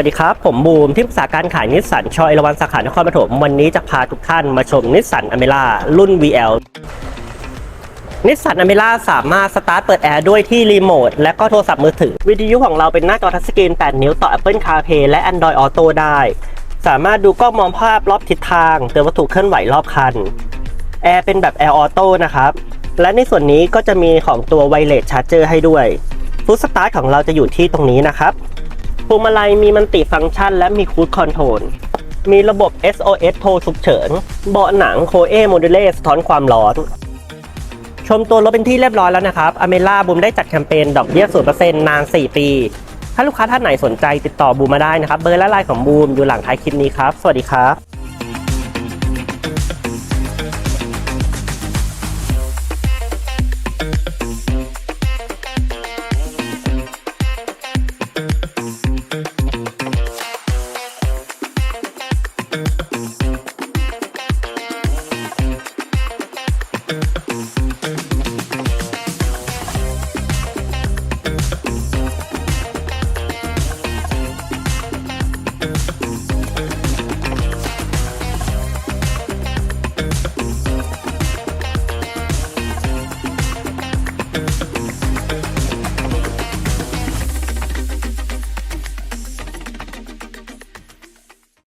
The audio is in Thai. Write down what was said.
วัสดีครับ ผมบูมที่ปรึกษาการขายนิสสันชอยเอราวันสาขานครปฐมวันนี้จะพาทุกท่านมาชมนิสสันอเมร่ารุ่น VL นิสสันอเมร่าสามารถสตาร์ทเปิดแอร์ด้วยที่รีโมทและก็โทรศัพท์มือถือ วิทยุของเราเป็นหน้าจอทัชสกรีน 8 นิ้วต่อ Apple CarPlay และ Android Auto ได้ สามารถดูกล้องมองภาพรอบทิศทางเตือนวัตถุเคลื่อนไหวรอบคัน แอร์เป็นแบบแอร์ออโต้นะครับ และในส่วนนี้ก็จะมีของตัวไวเลสชาร์เจอร์ให้ด้วยฟุตสตาร์ทของเราจะอยู่ที่ตรงนี้นะครับ พวงมาลัยมีมันติฟังก์ชัน และมีคูดคอนโทรลมีระบบ SOS โทรฉุกเฉิน เบาะหนังโคเอโมดูเลสะท้อนความร้อน ชมตัวรถเป็นที่เรียบร้อยแล้วนะครับอเมล่าบูมได้จัดแคมเปญดอกเบี้ย0%นาน 4 ปี ถ้าลูกค้าท่านไหนสนใจติดต่อบูมมาได้นะครับ เบอร์และไลน์ของบูมอยู่หลังท้ายคลิปนี้ครับ สวัสดีครับ ส